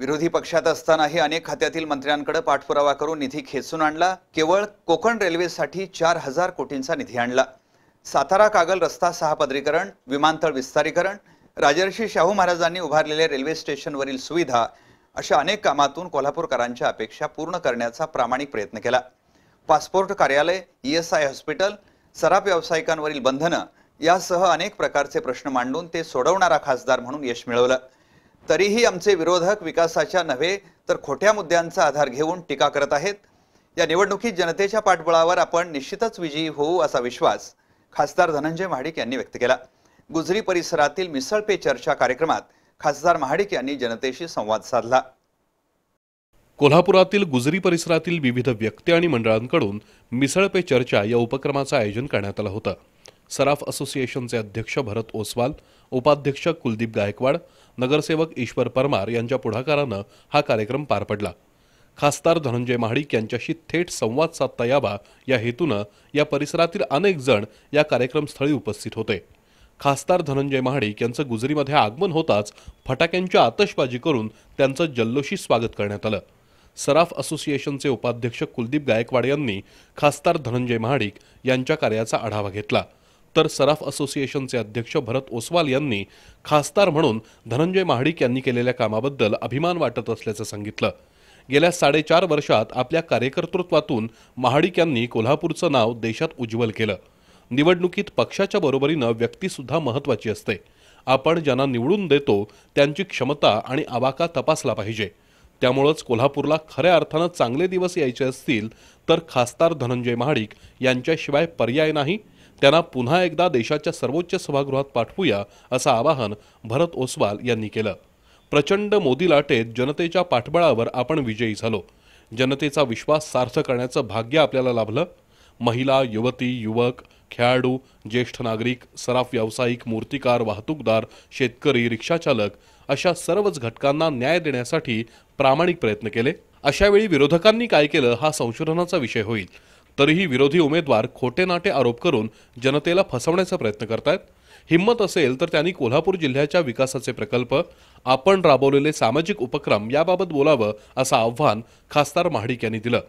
विरोधी पक्षात असतानाही अनेक खात्यातील मंत्र्यांकडे पाठपुरावा करून निधी खेचून आणला. केवळ कोकण रेल्वेसाठी चार हजार कोटींचा निधी आणला. सातारा कागल रस्ता सहापदरीकरण विमानतळ विस्तारीकरण राजर्षी शाहू महाराजांनी उभारलेले रेल्वे स्टेशनवरील सुविधा अशा अनेक कामातून कोल्हापूरकरांच्या अपेक्षा पूर्ण करण्याचा प्रामाणिक प्रयत्न केला. पासपोर्ट कार्यालय ई एस आय हॉस्पिटल सराफ व्यावसायिकांवरील बंधनं यासह अनेक प्रकारचे प्रश्न मांडून ते सोडवणारा खासदार म्हणून यश मिळवलं. तरीही आमचे विरोधक विकासाच्या नव्हे तर खोट्या मुद्द्यांचा आधार घेऊन टीका करत आहेत. या निवडणुकीत जनतेच्या पाठबळावर आपण निश्चितच विजयी होऊ असा विश्वास खासदार धनंजय महाडिक यांनी व्यक्त केला. गुजरी परिसरातील मिसळ पे चर्चा कार्यक्रमात खासदार महाडिक यांनी जनतेशी संवाद साधला. कोल्हापुरातील गुजरी परिसरातील विविध व्यक्ती आणि मंडळांकडून मिसळ पे चर्चा या उपक्रमाचं आयोजन करण्यात आलं होतं. सराफ असोसिएशनचे अध्यक्ष भरत ओसवाल उपाध्यक्ष कुलदीप गायकवाड नगरसेवक ईश्वर परमार यांच्या पुढाकारानं हा कार्यक्रम पार पडला. खासदार धनंजय महाडिक यांच्याशी थेट संवाद साधता यावा या हेतूनं या परिसरातील अनेक जण या कार्यक्रमस्थळी उपस्थित होते. खासदार धनंजय महाडिक यांचं गुजरीमध्ये आगमन होताच फटाक्यांच्या आतषबाजी करून त्यांचं जल्लोषी स्वागत करण्यात आलं. सराफ असोसिएशनचे उपाध्यक्ष कुलदीप गायकवाड यांनी खासदार धनंजय महाडिक यांच्या कार्याचा आढावा घेतला. तर सराफ असोसिएशनचे अध्यक्ष भरत ओसवाल यांनी खासदार म्हणून धनंजय महाडिक यांनी केलेल्या कामाबद्दल अभिमान वाटत असल्याचं सांगितलं. गेल्या साडेचार वर्षात आपल्या कार्यकर्तृत्वातून महाडिक यांनी कोल्हापूरचं नाव देशात उज्ज्वल केलं. निवडणुकीत पक्षाच्या बरोबरीनं व्यक्तीसुद्धा महत्त्वाची असते. आपण ज्यांना निवडून देतो त्यांची क्षमता आणि आवाका तपासला पाहिजे. त्यामुळंच कोल्हापूरला खऱ्या अर्थानं चांगले दिवस यायचे असतील तर खासदार धनंजय महाडिक यांच्याशिवाय पर्याय नाही त्यांना पुन्हा एकदा देशाच्या सर्वोच्च सभागृहात पाठवूया असं आवाहन भरत ओसवाल यांनी केलं. प्रचंड मोदी लाटेत जनतेच्या पाठबळावर आपण विजयी झालो. जनतेचा विश्वास सार्थ करण्याचं भाग्य आपल्याला लाभलं. महिला युवती युवक खेळाडू ज्येष्ठ नागरिक सराफ व्यावसायिक मूर्तिकार वाहतूकदार शेतकरी रिक्षाचालक अशा सर्वच घटकांना न्याय देण्यासाठी प्रामाणिक प्रयत्न केले. अशावेळी विरोधकांनी काय केलं हा संशोधनाचा विषय होईल. तरीही विरोधी उमेदवार खोटे नाटे आरोप करून जनतेला फसवण्याचा प्रयत्न करतायत. हिंमत असेल तर त्यांनी कोल्हापूर जिल्ह्याच्या विकासाचे प्रकल्प आपण राबवलेले सामाजिक उपक्रम याबाबत बोलावं असं आव्हान खासदार महाडिक यांनी दिलं.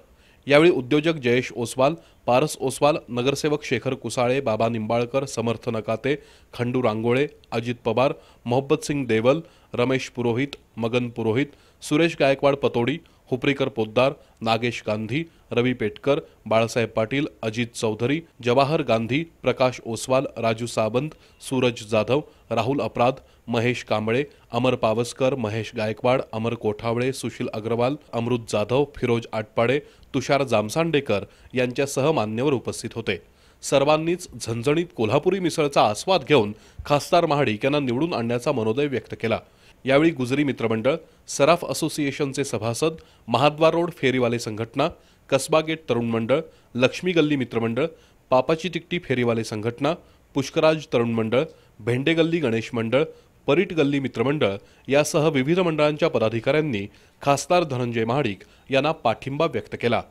यावेळी उद्योजक जयेश ओसवाल पारस ओसवाल नगरसेवक शेखर कुसाळे बाबा निंबाळकर समर्थ नकाते खंडू रांगोळे अजित पवार मोहब्बत सिंग देवल रमेश पुरोहित मगन पुरोहित सुरेश गायकवाड पतोडी हुपरीकर पोद्दार नागेश गांधी रवी पेटकर बाळासाहेब पाटील अजित चौधरी जवाहर गांधी प्रकाश ओसवाल राजू सावंत सूरज जाधव राहुल अपराध महेश कांबळे अमर पावसकर महेश गायकवाड अमर कोठावळे सुशील अग्रवाल अमृत जाधव फिरोज आटपाडे तुषार जामसांडेकर यांच्यासह मान्यवर उपस्थित होते. सर्वांनीच झणझणीत कोल्हापुरी मिसळचा आस्वाद घेऊन खासदार महाडिक यांना निवडून आणण्याचा मनोदय व्यक्त केला. यावेळी गुजरी मित्रमंडळ सराफ असोसिएशनचे सभासद महाद्वार रोड फेरीवाले संघटना कसबा गेट तरुण मंडळ लक्ष्मी गल्ली मित्रमंडळ पापाची तिकटी फेरीवाले संघटना पुष्कराज तरुण मंडळ भेंडे गल्ली गणेश मंडळ परीट गल्ली मित्रमंडळ यासह विविध मंडळांच्या पदाधिकाऱ्यांनी खासदार धनंजय महाडिक यांना पाठिंबा व्यक्त केला.